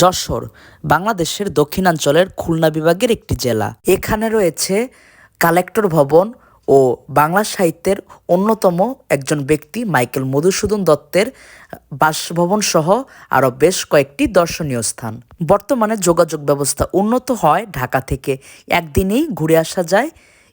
যশোর, বাংলাদেশের দক্ষিণাঞ্চলের খুলনা বিভাগের একটি জেলা। এখানে রয়েছে কালেক্টর ভবন ও বাংলা সাহিত্যের অন্যতম একজন ব্যক্তি মাইকেল মধুসূদন দত্তের বাসভবন সহ আরও বেশ কয়েকটি দর্শনীয় স্থান। বর্তমানে যোগাযোগ ব্যবস্থা উন্নত হয়। ঢাকা থেকে একদিনেই ঘুরে আসা যায়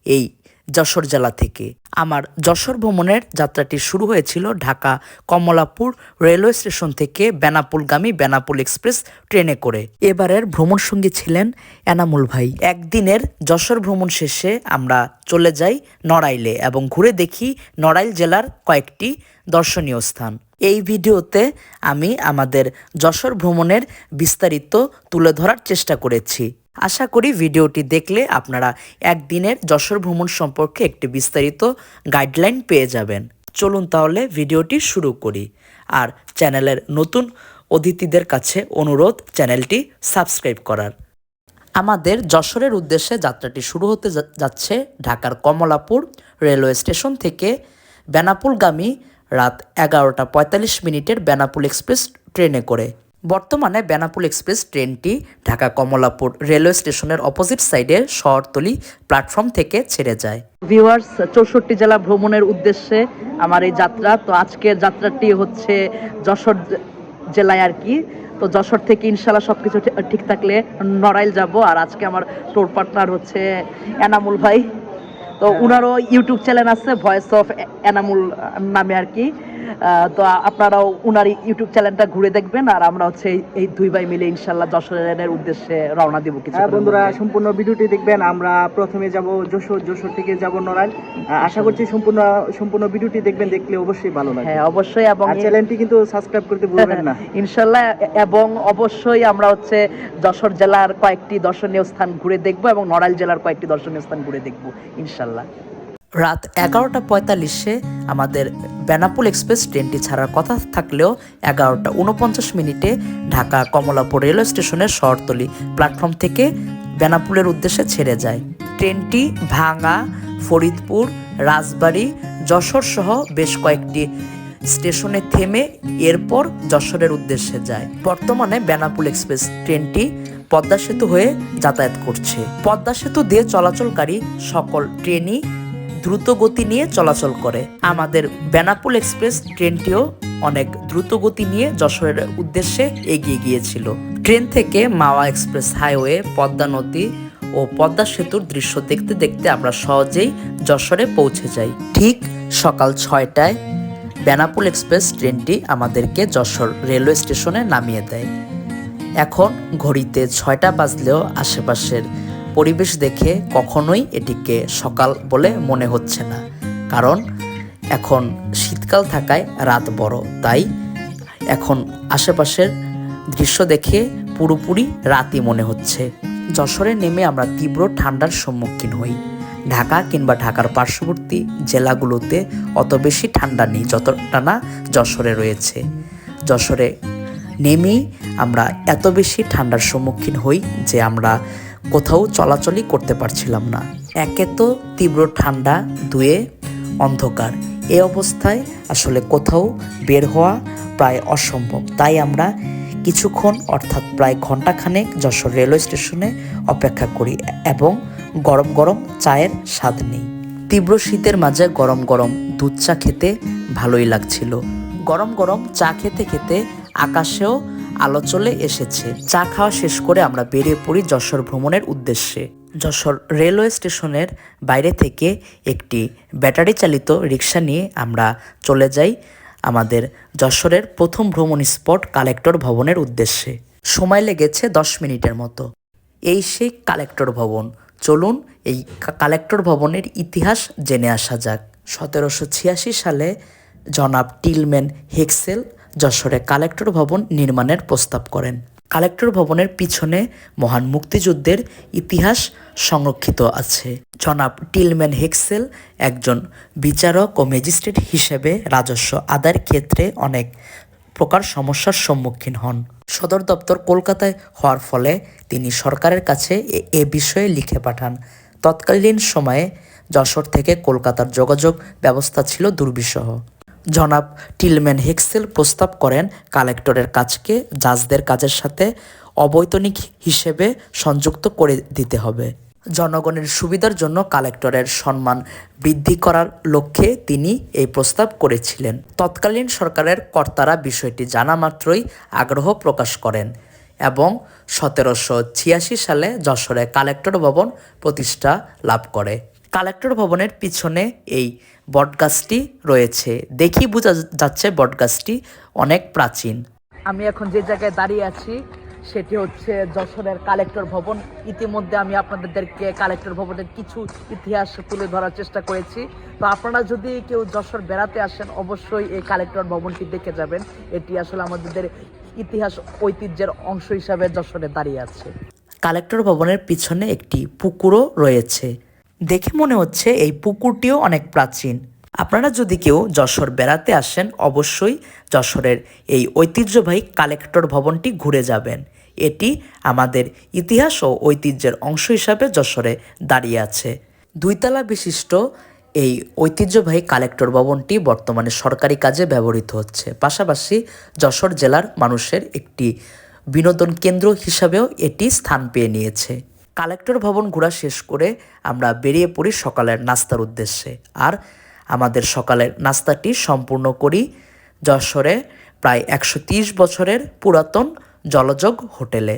এই যশোর জেলা থেকে। আমার যশোর ভ্রমণের যাত্রাটি শুরু হয়েছিল ঢাকা কমলাপুর রেলওয়ে স্টেশন থেকে বেনাপুলগামী বেনাপুল এক্সপ্রেস ট্রেনে করে। এবারের ভ্রমণ সঙ্গী ছিলেন এনামুল ভাই। একদিনের যশোর ভ্রমণ শেষে আমরা চলে যাই নড়াইলে এবং ঘুরে দেখি নড়াইল জেলার কয়েকটি দর্শনীয় স্থান। এই ভিডিওতে আমি আমাদের যশোর ভ্রমণের বিস্তারিত তুলে ধরার চেষ্টা করেছি। আশা করি ভিডিওটি দেখলে আপনারা একদিনের যশোর ভ্রমণ সম্পর্কে একটি বিস্তারিত গাইডলাইন পেয়ে যাবেন। চলুন তাহলে ভিডিওটি শুরু করি। আর চ্যানেলের নতুন অতিথিদের কাছে অনুরোধ, চ্যানেলটি সাবস্ক্রাইব করার। আমাদের যশোরের উদ্দেশ্যে যাত্রাটি শুরু হতে যাচ্ছে ঢাকার কমলাপুর রেলওয়ে স্টেশন থেকে বেনাপুলগামী রাত এগারোটা পঁয়তাল্লিশ মিনিটের বেনাপুল এক্সপ্রেস ট্রেনে করে। বর্তমানে বেনাপুল এক্সপ্রেস ট্রেনটি ঢাকা কমলাপুর রেলওয়ে স্টেশনের অপোজিট সাইডে শহরতলি প্ল্যাটফর্ম থেকে ছেড়ে যায়। ভিউয়ার্স চৌষট্টি জেলা ভ্রমণের উদ্দেশ্যে আমার এই যাত্রা তো আজকের যাত্রাটি হচ্ছে যশোর জেলায় আর কি। তো যশোর থেকে ইনশাল্লাহ সব কিছু ঠিক থাকলে নড়াইল যাব। আর আজকে আমার টোর পার্টনার হচ্ছে এনামুল ভাই। তো ওনারও ইউটিউব চ্যানেল আছে ভয়েস অফ এনামুল নামে আর কি। তো আপনারাও উনার ইউটিউব চ্যানেলটা ঘুরে দেখবেন আর আমরা হচ্ছে এই- দুই ভাই মিলে ইনশাল্লাহ যশোরের উদ্দেশ্যে রওনা দিব কিছু হ্যাঁ বন্ধুরা সম্পূর্ণ ভিডিওটি দেখবেন। আমরা প্রথমে যাব যশোর যশোর থেকে যাব নড়াইল। আশা করছি সম্পূর্ণ সম্পূর্ণ ভিডিওটি দেখবেন দেখলে অবশ্যই ভালো লাগবে। হ্যাঁ অবশ্যই এবং চ্যানেলটি কিন্তু সাবস্ক্রাইব করতে ভুলবেন না। ইনশাল্লাহ এবং অবশ্যই আমরা হচ্ছে যশোর জেলার কয়েকটি দর্শনীয় স্থান ঘুরে দেখব এবং নড়াইল জেলার কয়েকটি দর্শনীয় স্থান ঘুরে দেখব ইনশাল্লাহ। রাত এগারোটা পঁয়তাল্লিশে আমাদের বেনাপুল এক্সপ্রেস ট্রেনটি ছাড়ার কথা থাকলেও এগারোটা উনপঞ্চাশ মিনিটে ঢাকা কমলাপুর রেলওয়ে স্টেশনের শহরতলি প্ল্যাটফর্ম থেকে বেনাপুলের উদ্দেশ্যে ছেড়ে যায়। ট্রেনটি ভাঙা ফরিদপুর, রাজবাড়ী, যশোর সহ বেশ কয়েকটি স্টেশনে থেমে এরপর যশোরের উদ্দেশ্যে যায়। বর্তমানে বেনাপুল এক্সপ্রেস ট্রেনটি পদ্মা সেতু হয়ে যাতায়াত করছে। পদ্মা সেতু দিয়ে চলাচলকারী সকল ট্রেনই দ্রুত গতি নিয়ে চলাচল করে। আমাদের বেনাপুল এক্সপ্রেস ট্রেনটিও অনেক দ্রুত গতি নিয়ে যশোরের উদ্দেশ্যে এগিয়ে গিয়েছিল। ট্রেন থেকে মাওয়া এক্সপ্রেস হাইওয়ে, পদ্মা নদী ও পদ্মা সেতুর দৃশ্য দেখতে দেখতে আমরা সহজেই যশোরে পৌঁছে যাই। ঠিক সকাল ছয়টায় বেনাপুল এক্সপ্রেস ট্রেনটি আমাদেরকে যশোর রেলওয়ে স্টেশনে নামিয়ে দেয়। এখন ঘড়িতে ছয়টা বাজলেও আশেপাশের পরিবেশ দেখে কখনোই এটিকে সকাল বলে মনে হচ্ছে না। কারণ এখন শীতকাল থাকায় রাত বড়, তাই এখন আশেপাশের দৃশ্য দেখে পুরোপুরি রাতই মনে হচ্ছে। যশোরে নেমে আমরা তীব্র ঠান্ডার সম্মুখীন হই। ঢাকা কিংবা ঢাকার পার্শ্ববর্তী জেলাগুলোতে অত বেশি ঠান্ডা নেই, যতটা না যশোরে রয়েছে। যশোরে নেমেই আমরা এত বেশি ঠান্ডার সম্মুখীন হই যে আমরা কোথাও চলাচলই করতে পারছিলাম না। একে তো তীব্র ঠান্ডা, দুয়ে অন্ধকার। এ অবস্থায় আসলে কোথাও বের হওয়া প্রায় অসম্ভব। তাই আমরা কিছুক্ষণ, অর্থাৎ প্রায় ঘন্টাখানেক যশোর রেলওয়ে স্টেশনে অপেক্ষা করি এবং গরম গরম চায়ের স্বাদ নেই। তীব্র শীতের মাঝে গরম গরম দুধ চা খেতে ভালোই লাগছিল। গরম গরম চা খেতে খেতে আকাশেও আলো চলে এসেছে। চা খাওয়া শেষ করে আমরা বেরিয়ে পড়ি যশোর ভ্রমণের উদ্দেশ্যে। যশোর রেলওয়ে স্টেশনের বাইরে থেকে একটি ব্যাটারি চালিত রিক্সা নিয়ে আমরা চলে যাই আমাদের যশোরের প্রথম ভ্রমণ স্পট কালেক্টর ভবনের উদ্দেশ্যে। সময় লেগেছে দশ মিনিটের মতো। এই সেই কালেক্টর ভবন। চলুন এই কালেক্টর ভবনের ইতিহাস জেনে আসা যাক। সতেরোশো ছিয়াশি সালে জনাব টিলম্যান হেক্সেল যশোরে কালেক্টর ভবন নির্মাণের প্রস্তাব করেন। কালেক্টর ভবনের পিছনে মহান মুক্তিযুদ্ধের ইতিহাস সংরক্ষিত আছে। জনাব টিলম্যান হেক্সেল একজন বিচারক ও ম্যাজিস্ট্রেট হিসেবে রাজস্ব আদায়ের ক্ষেত্রে অনেক প্রকার সমস্যার সম্মুখীন হন। সদর দপ্তর কলকাতায় হওয়ার ফলে তিনি সরকারের কাছে এ- বিষয়ে লিখে পাঠান। তৎকালীন সময়ে যশোর থেকে কলকাতার যোগাযোগ ব্যবস্থা ছিল দুর্বিষহ। জনাব টিলম্যান হেক্সেল প্রস্তাব করেন কালেক্টরের কাজকে জাজদের কাজের সাথে অবৈতনিক হিসেবে সংযুক্ত করে দিতে হবে। জনগণের সুবিধার জন্য কালেক্টরের সম্মান বৃদ্ধি করার লক্ষ্যে তিনি এই প্রস্তাব করেছিলেন। তৎকালীন সরকারের কর্তারা বিষয়টি জানা মাত্রই আগ্রহ প্রকাশ করেন এবং সতেরোশো ছিয়াশি সালে যশোরে কালেক্টর ভবন প্রতিষ্ঠা লাভ করে। কালেক্টর ভবনের পিছনে এই বটগাছটি রয়েছে। দেখি বোঝা যাচ্ছে বটগাছটি অনেক প্রাচীন। আমি এখন যে জায়গায় দাঁড়িয়ে আছি সেটি হচ্ছে যশোরের কালেক্টর ভবন। ইতিমধ্যে আমি আপনাদেরকে কালেক্টর ভবনের কিছু ইতিহাস তুলে ধরার চেষ্টা করেছি। তো আপনারা যদি কেউ যশোর বেড়াতে আসেন অবশ্যই এই কালেক্টর ভবনটি দেখে যাবেন। এটি আসলে আমাদের ইতিহাস ঐতিহ্যের অংশ হিসাবে যশোরে দাঁড়িয়ে আছে। কালেক্টর ভবনের পিছনে একটি পুকুরও রয়েছে। দেখে মনে হচ্ছে এই পুকুরটিও অনেক প্রাচীন। আপনারা যদি কেউ যশোর বেড়াতে আসেন, অবশ্যই যশোরের এই ঐতিহ্যবাহী কালেক্টর ভবনটি ঘুরে যাবেন। এটি আমাদের ইতিহাস ও ঐতিহ্যের অংশ হিসাবে যশোরে দাঁড়িয়ে আছে। দুইতলা বিশিষ্ট এই ঐতিহ্যবাহী কালেক্টর ভবনটি বর্তমানে সরকারি কাজে ব্যবহৃত হচ্ছে। পাশাপাশি যশোর জেলার মানুষের একটি বিনোদন কেন্দ্র হিসাবেও এটি স্থান পেয়ে নিয়েছে। কালেক্টর ভবন ঘোরা শেষ করে আমরা বেরিয়ে পড়ি সকালের নাস্তার উদ্দেশ্যে। আর আমাদের সকালের নাস্তাটি সম্পূর্ণ করি যশোরে প্রায় একশো বছরের পুরাতন জলযোগ হোটেলে।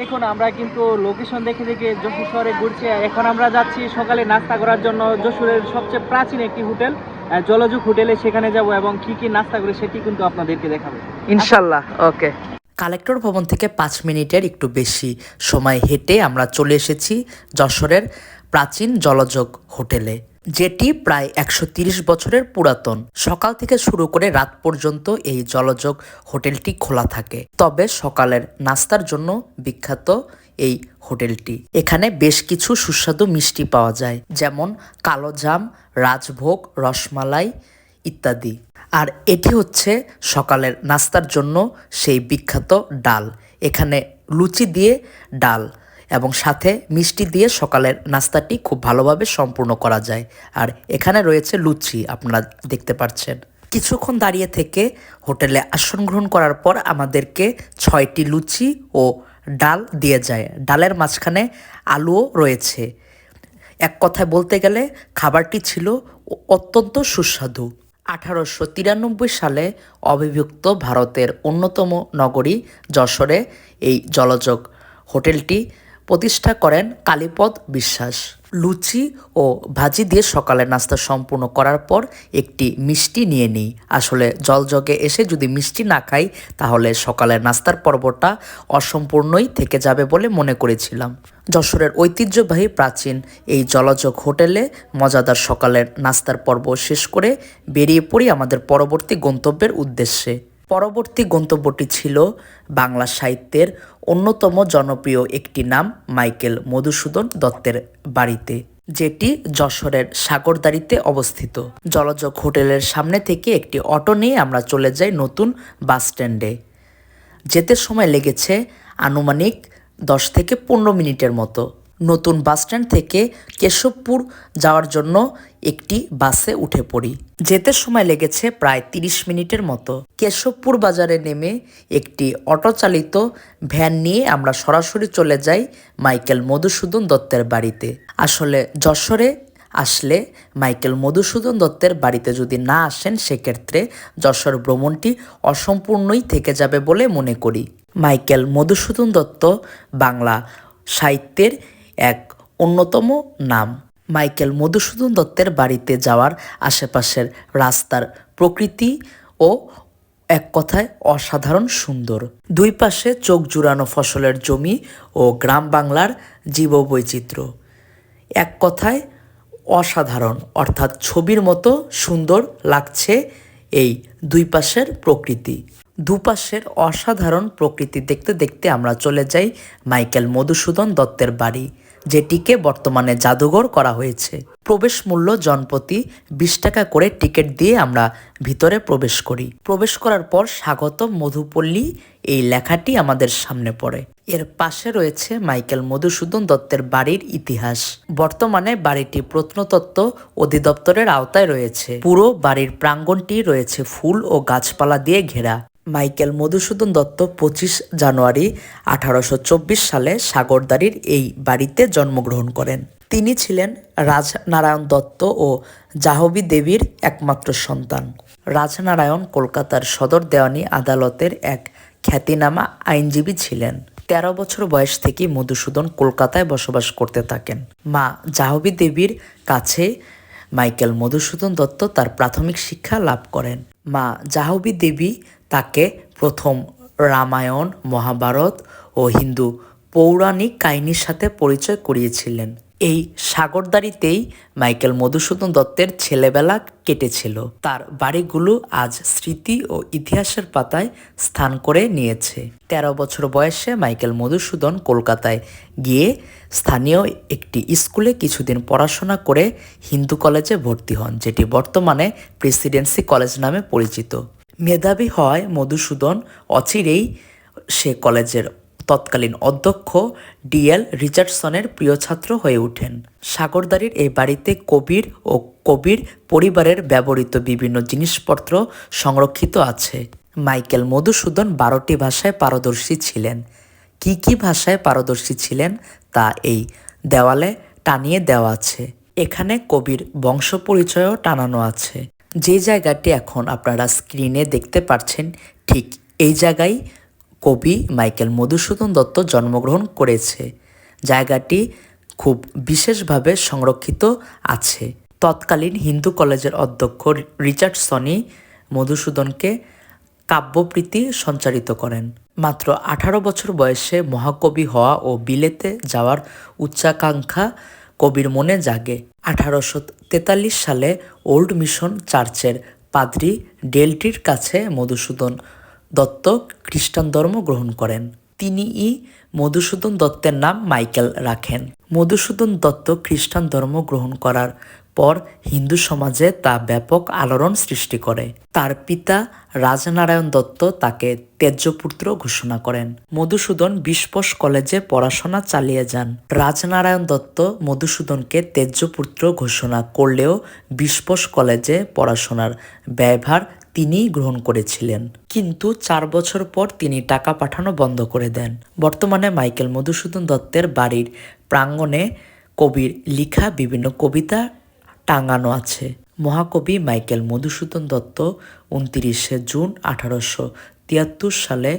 দেখুন আমরা কিন্তু লোকেশন দেখে দেখে যশোর শহরে ঘুরছি। আর এখন আমরা যাচ্ছি সকালে নাস্তা করার জন্য যশোরের সবচেয়ে প্রাচীন একটি হোটেল জলযোগ হোটেলে সেখানে যাব এবং কি কি নাস্তা করে সেটি কিন্তু আপনাদেরকে দেখাবো। ইনশাল্লাহ ওকে। কালেক্টর ভবন থেকে পাঁচ মিনিটের একটু বেশি সময় হেঁটে আমরা চলে এসেছি যশোরের প্রাচীন জলযোগ হোটেলে, যেটি প্রায় একশো বছরের পুরাতন। সকাল থেকে শুরু করে রাত পর্যন্ত এই জলযোগ হোটেলটি খোলা থাকে। তবে সকালের নাস্তার জন্য বিখ্যাত এই হোটেলটি। এখানে বেশ কিছু সুস্বাদু মিষ্টি পাওয়া যায়, যেমন কালো জাম, রাজভোগ, রসমালাই ইত্যাদি। আর এটি হচ্ছে সকালের নাস্তার জন্য সেই বিখ্যাত ডাল। এখানে লুচি দিয়ে ডাল এবং সাথে মিষ্টি দিয়ে সকালের নাস্তাটি খুব ভালোভাবে সম্পূর্ণ করা যায়। আর এখানে রয়েছে লুচি, আপনারা দেখতে পাচ্ছেন। কিছুক্ষণ দাঁড়িয়ে থেকে হোটেলে আসন গ্রহণ করার পর আমাদেরকে ছয়টি লুচি ও ডাল দিয়ে যায়। ডালের মাঝখানে আলুও রয়েছে। এক কথায় বলতে গেলে, খাবারটি ছিল অত্যন্ত সুস্বাদু। আঠারোশো তিরানব্বই সালে অবিভক্ত ভারতের অন্যতম নগরী যশোরে এই জলযোগ হোটেলটি প্রতিষ্ঠা করেন কালীপদ বিশ্বাস। লুচি ও ভাজি দিয়ে সকালের নাস্তা সম্পূর্ণ করার পর একটি মিষ্টি নিয়ে নিই। আসলে জলযোগে এসে যদি মিষ্টি না খাই, তাহলে সকালের নাস্তার পর্বটা অসম্পূর্ণই থেকে যাবে বলে মনে করেছিলাম। যশোরের ঐতিহ্যবাহী প্রাচীন এই জলযোগ হোটেলে মজাদার সকালের নাস্তার পর্ব শেষ করে বেরিয়ে পড়ি আমাদের পরবর্তী গন্তব্যের উদ্দেশ্যে। পরবর্তী গন্তব্যটি ছিল বাংলা সাহিত্যের অন্যতম জনপ্রিয় একটি নাম মাইকেল মধুসূদন দত্তের বাড়িতে, যেটি যশোরের সাগরদাড়িতে অবস্থিত। জলযোগ হোটেলের সামনে থেকে একটি অটো নিয়ে আমরা চলে যাই নতুন বাস স্ট্যান্ডে। যেতে সময় লেগেছে আনুমানিক দশ থেকে পনেরো মিনিটের মতো। নতুন বাসস্ট্যান্ড থেকে কেশবপুর যাওয়ার জন্য একটি বাসে উঠে পড়ি। যেতে সময় লেগেছে প্রায় তিরিশ মিনিটের মতো। কেশবপুর বাজারে নেমে একটি অটো চালিত ভ্যান নিয়ে আমরা সরাসরি চলে যাই মাইকেল মধুসূদন দত্তের বাড়িতে। আসলে যশোরে আসলে মাইকেল মধুসূদন দত্তের বাড়িতে যদি না আসেন, সেক্ষেত্রে যশোর ভ্রমণটি অসম্পূর্ণই থেকে যাবে বলে মনে করি। মাইকেল মধুসূদন দত্ত বাংলা সাহিত্যের এক অন্যতম নাম। মাইকেল মধুসূদন দত্তের বাড়িতে যাওয়ার আশেপাশের রাস্তার প্রকৃতি ও এক কথায় অসাধারণ সুন্দর। দুই পাশে চোখ জুড়ানো ফসলের জমি ও গ্রাম বাংলার জীববৈচিত্র্য। এক কথায় অসাধারণ, অর্থাৎ ছবির মতো সুন্দর লাগছে এই দুই পাশের প্রকৃতি। দুপাশের অসাধারণ প্রকৃতি দেখতে দেখতে আমরা চলে যাই মাইকেল মধুসূদন দত্তের বাড়ি। যেটিকে বর্তমানে জাদুঘর করা হয়েছে। প্রবেশ মূল্য জনপ্রতি বিশ টাকা করে টিকিট দিয়ে আমরা ভিতরে প্রবেশ করি। প্রবেশ করার পর স্বাগত মধুপল্লী, এই লেখাটি আমাদের সামনে পড়ে। এর পাশে রয়েছে মাইকেল মধুসূদন দত্তের বাড়ির ইতিহাস। বর্তমানে বাড়িটি প্রত্নতত্ত্ব অধিদপ্তরের আওতায় রয়েছে। পুরো বাড়ির প্রাঙ্গনটি রয়েছে ফুল ও গাছপালা দিয়ে ঘেরা। মাইকেল মধুসূদন দত্ত পঁচিশ জানুয়ারি আঠারোশো চব্বিশ সালে সাগরদারির এই বাড়িতে জন্মগ্রহণ করেন। তিনি ছিলেন রাজনারায়ণ দত্ত ও জাহবী দেবীর একমাত্র সন্তান। রাজনারায়ণ কলকাতার সদর দেওয়ানি আদালতের এক খ্যাতিনামা আইনজীবী ছিলেন। তেরো বছর বয়স থেকে মধুসূদন কলকাতায় বসবাস করতে থাকেন। মা জাহবী দেবীর কাছে মাইকেল মধুসূদন দত্ত তার প্রাথমিক শিক্ষা লাভ করেন। মা জাহবী দেবী তাকে প্রথম রামায়ণ, মহাভারত ও হিন্দু পৌরাণিক কাহিনীর সাথে পরিচয় করিয়েছিলেন। এই সাগরদারিতেই মাইকেল মধুসূদন দত্তের ছেলেবেলা কেটেছিল। তার বাড়িগুলো আজ স্মৃতি ও ইতিহাসের পাতায় স্থান করে নিয়েছে। তেরো বছর বয়সে মাইকেল মধুসূদন কলকাতায় গিয়ে স্থানীয় একটি স্কুলে কিছুদিন পড়াশোনা করে হিন্দু কলেজে ভর্তি হন, যেটি বর্তমানে প্রেসিডেন্সি কলেজ নামে পরিচিত। মেধাবী হওয়ায় মধুসূদন। অচিরেই সে কলেজের তৎকালীন অধ্যক্ষ ডিএল রিচার্ডসনের প্রিয় ছাত্র হয়ে ওঠেন। সাগরদারির এই বাড়িতে কবির ও কবির পরিবারের ব্যবহৃত বিভিন্ন জিনিসপত্র সংরক্ষিত আছে। মাইকেল মধুসূদন বারোটি ভাষায় পারদর্শী ছিলেন। কি কি ভাষায় পারদর্শী ছিলেন তা এই দেওয়ালে টানিয়ে দেওয়া আছে। এখানে কবির বংশ পরিচয়ও টানানো আছে। যে জায়গাটি এখন আপনারা স্ক্রিনে দেখতে পাচ্ছেন ঠিক এই জায়গায় কবি মাইকেল মধুসূদন দত্ত জন্মগ্রহণ করেছে। জায়গাটি খুব বিশেষভাবে সংরক্ষিত আছে। তৎকালীন হিন্দু কলেজের অধ্যক্ষ রিচার্ড সনি মধুসূদনকে কাব্যপ্রীতি সঞ্চারিত করেন। মাত্র আঠারো বছর বয়সে মহাকবি হওয়া ও বিলেতে যাওয়ার উচ্চাকাঙ্ক্ষা কবির মনে জাগে। আঠারোশো তেতাল্লিশ সালে ওল্ড মিশন চার্চের পাদ্রি ডেলটির কাছে মধুসূদন দত্ত খ্রিস্টান ধর্ম গ্রহণ করেন। তিনিই মধুসূদন দত্তের নাম মাইকেল রাখেন। মধুসূদন দত্ত খ্রিস্টান ধর্ম গ্রহণ করার পর হিন্দু সমাজে তা ব্যাপক আলোড়ন সৃষ্টি করে। তার পিতা রাজনারায়ণ দত্ত তাকে তেজ্যপুত্র ঘোষণা করেন। মধুসূদন বিশপস কলেজে পড়াশোনা চালিয়ে যান। রাজনারায়ণ দত্ত মধুসূদনকে তেজ্যপুত্র ঘোষণা করলেও বিশপস কলেজে পড়াশোনার ব্যয়ভার তিনিই গ্রহণ করেছিলেন। কিন্তু চার বছর পর তিনি টাকা পাঠানো বন্ধ করে দেন। বর্তমানে মাইকেল মধুসূদন দত্তের বাড়ির প্রাঙ্গণে কবির লিখা বিভিন্ন কবিতা টাঙানো আছে। মহাকবি মাইকেল মধুসূদন দত্ত উনতিরিশে জুন আঠারোশো তিয়াত্তর সালে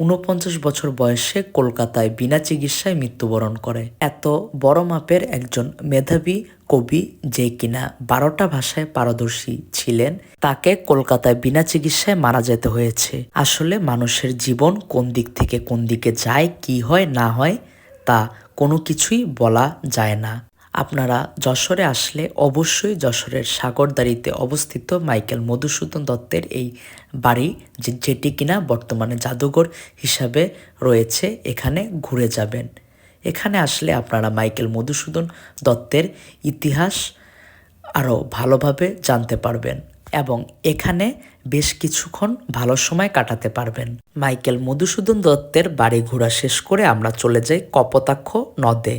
ঊনপঞ্চাশ বছর বয়সে কলকাতায় বিনা চিকিৎসায় মৃত্যুবরণ করে। এত বড় মাপের একজন মেধাবী কবি যে কিনা বারোটা ভাষায় পারদর্শী ছিলেন, তাকে কলকাতায় বিনা চিকিৎসায় মারা যেতে হয়েছে। আসলে মানুষের জীবন কোন দিক থেকে কোন দিকে যায়, কি হয়, না হয়, তা কোনো কিছুই বলা যায় না। আপনারা যশোরে আসলে অবশ্যই যশোরের সাগরদারিতে অবস্থিত মাইকেল মধুসূদন দত্তের এই বাড়ি, যে যেটি কিনা বর্তমানে জাদুঘর হিসাবে রয়েছে, এখানে ঘুরে যাবেন। এখানে আসলে আপনারা মাইকেল মধুসূদন দত্তের ইতিহাস আরও ভালোভাবে জানতে পারবেন এবং এখানে বেশ কিছুক্ষণ ভালো সময় কাটাতে পারবেন। মাইকেল মধুসূদন দত্তের বাড়ি ঘোরা শেষ করে আমরা চলে যাই কপোতাক্ষ নদে।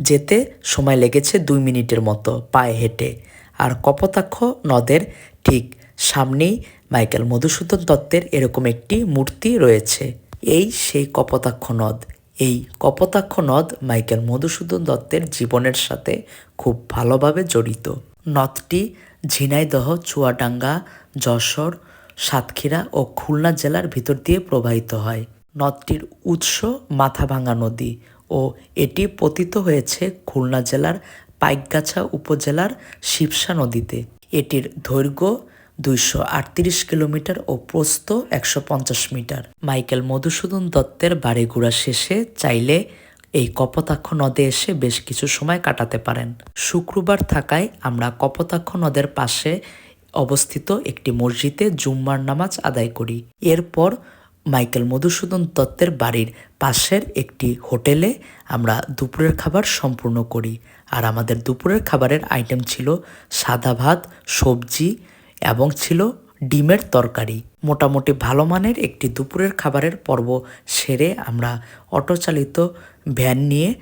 যেতে সময় লেগেছে দুই মিনিটের মতো পায়ে হেঁটে। আর কপোতাক্ষ নদের ঠিক সামনেই মাইকেল মধুসূদন দত্তের এরকম একটি মূর্তি রয়েছে। এই সেই কপোতাক্ষ নদ। এই কপোতাক্ষ নদ মাইকেল মধুসূদন দত্তের জীবনের সাথে খুব ভালোভাবে জড়িত। নদটি ঝিনাইদহ, চুয়াডাঙ্গা, যশোর, সাতক্ষীরা ও খুলনা জেলার ভিতর দিয়ে প্রবাহিত হয়। নদটির উৎস মাথাভাঙ্গা নদী। ও এটি পতিত হয়েছে খুলনা জেলার পাইকগাছা উপজেলার শিবসা নদীতে। এটির দৈর্ঘ্য দুইশো আটত্রিশ কিলোমিটার ও প্রস্থ একশো মিটার। মাইকেল মধুসূদন দত্তের বাড়ি ঘোরা শেষে চাইলে এই কপোতাক্ষ নদে এসে বেশ কিছু সময় কাটাতে পারেন। শুক্রবার থাকায় আমরা কপোতাক্ষ নদের পাশে অবস্থিত একটি মসজিদে জুম্মার নামাজ আদায় করি। এরপর মাইকেল মধুসূদন দত্তের বাড়ির পাশের একটি হোটেলে আমরা দুপুরের খাবার সম্পূর্ণ করি। আর আমাদের দুপুরের খাবারের আইটেম ছিল সাদা ভাত, সবজি এবং ছিল ডিমের তরকারি। মোটামুটি ভালো মানের একটি দুপুরের খাবারের পর্ব সেরে আমরা অটোচালিত ভ্যান নিয়ে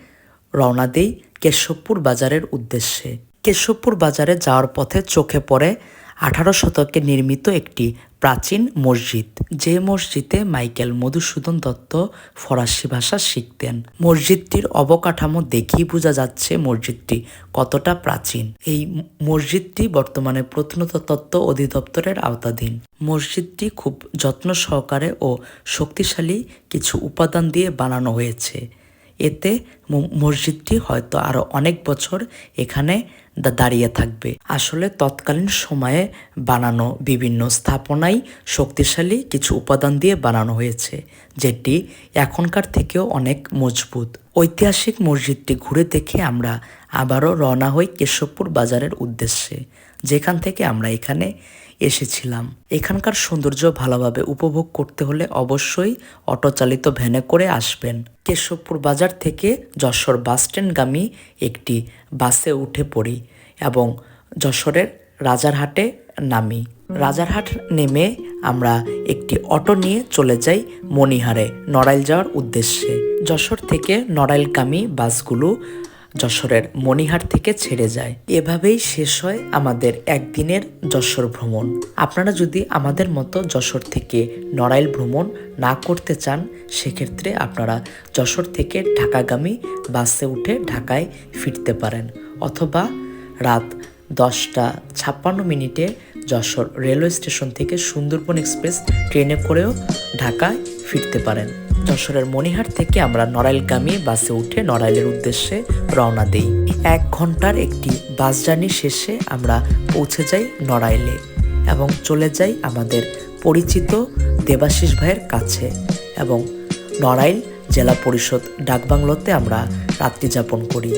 রওনা দেই কেশবপুর বাজারের উদ্দেশ্যে। কেশবপুর বাজারে যাওয়ার পথে চোখে পড়ে আঠারো শতকে নির্মিত একটি প্রাচীন মসজিদ, যে মসজিদে মাইকেল মধুসূদন দত্ত ফরাসি ভাষা শিখতেন। মসজিদটির অবকাঠামো দেখেই বোঝা যাচ্ছে মসজিদটি কতটা প্রাচীন। এই মসজিদটি বর্তমানে প্রত্নতত্ত্ব অধিদপ্তরের আওতাধীন। মসজিদটি খুব যত্ন সহকারে ও শক্তিশালী কিছু উপাদান দিয়ে বানানো হয়েছে। এতে মসজিদটি হয়তো আরও অনেক বছর এখানে দাঁড়িয়ে থাকবে। আসলে তৎকালীন সময়ে বানানো বিভিন্ন স্থাপনাই শক্তিশালী কিছু উপাদান দিয়ে বানানো হয়েছে, যেটি এখনকার থেকেও অনেক মজবুত। ঐতিহাসিক মসজিদটি ঘুরে দেখে আমরা আবারও রওনা হই কেশবপুর বাজারের উদ্দেশ্যে, যেখান থেকে আমরা এখানে এসেছিলাম। এখানকার সৌন্দর্য ভালোভাবে উপভোগ করতে হলে অবশ্যই অটোচালিত ভ্যানে করে আসবেন। কেশবপুর বাজার থেকে যশোর বাসস্ট্যান্ডগামী একটি বাসে উঠে পড়ি এবং যশোরের রাজারহাটে নামি। রাজারহাট নেমে আমরা একটি অটো নিয়ে চলে যাই মণিহারে নড়াইল যাওয়ার উদ্দেশ্যে। যশোর থেকে নড়াইলগামী বাসগুলো যশোরের মণিহার থেকে ছেড়ে যায়। এভাবেই শেষ হয় আমাদের একদিনের যশোর ভ্রমণ। আপনারা যদি আমাদের মতো যশোর থেকে নড়াইল ভ্রমণ না করতে চান, সেক্ষেত্রে আপনারা যশোর থেকে ঢাকাগামী বাসে উঠে ঢাকায় ফিরতে পারেন। অথবা রাত দশটা ছাপ্পান্ন মিনিটে যশোর রেলওয়ে স্টেশন থেকে সুন্দরবন এক্সপ্রেস ট্রেনে করেও ঢাকায় ফিরতে পারেন। যশোরের মণিহাট থেকে আমরা নড়াইলগামী বাসে উঠে নড়াইলের উদ্দেশ্যে রওনা দিই। এক ঘণ্টার একটি বাস জার্নি শেষে আমরা পৌঁছে যাই নড়াইলে এবং চলে যাই আমাদের পরিচিত দেবাশিস ভাইয়ের কাছে এবং নড়াইল জেলা পরিষদ ডাকবাংলোতে আমরা রাত্রি যাপন করি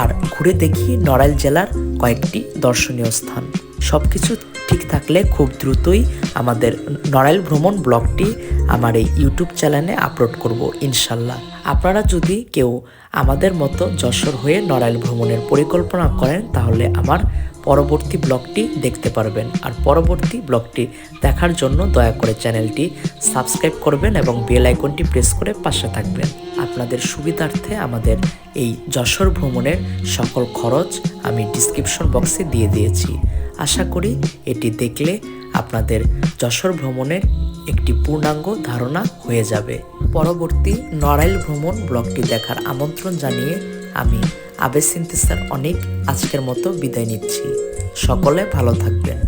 আর ঘুরে দেখি নড়াইল জেলার কয়েকটি দর্শনীয় স্থান। সব কিছু ঠিক থাকলে খুব দ্রুতই আমাদের নড়াইল ভ্রমণ ব্লগটি আমার এই ইউটিউব চ্যানেলে আপলোড করব, ইনশাল্লাহ। আপনারা যদি কেউ আমাদের মতো যশোর হয়ে নড়াইল ভ্রমণের পরিকল্পনা করেন, তাহলে আমার পরবর্তী ব্লগটি দেখতে পারবেন। আর পরবর্তী ব্লগটি দেখার জন্য দয়া করে চ্যানেলটি সাবস্ক্রাইব করবেন এবং বেল আইকনটি প্রেস করে পাশে থাকবেন। আপনাদের সুবিধার্থে আমাদের এই যশোর ভ্রমণের সকল খরচ আমি ডিসক্রিপশন বক্সে দিয়ে দিয়েছি। আশা করি এটি দেখলে আপনাদের যশোর ভ্রমণের একটি পূর্ণাঙ্গ ধারণা হয়ে যাবে। পরবর্তী নড়াইল ভ্রমণ ব্লগটি দেখার আমন্ত্রণ জানিয়ে আমি আবেসিন্তেসার অনেক আজকের মতো বিদায় নিচ্ছি। সকলে ভালো থাকবেন।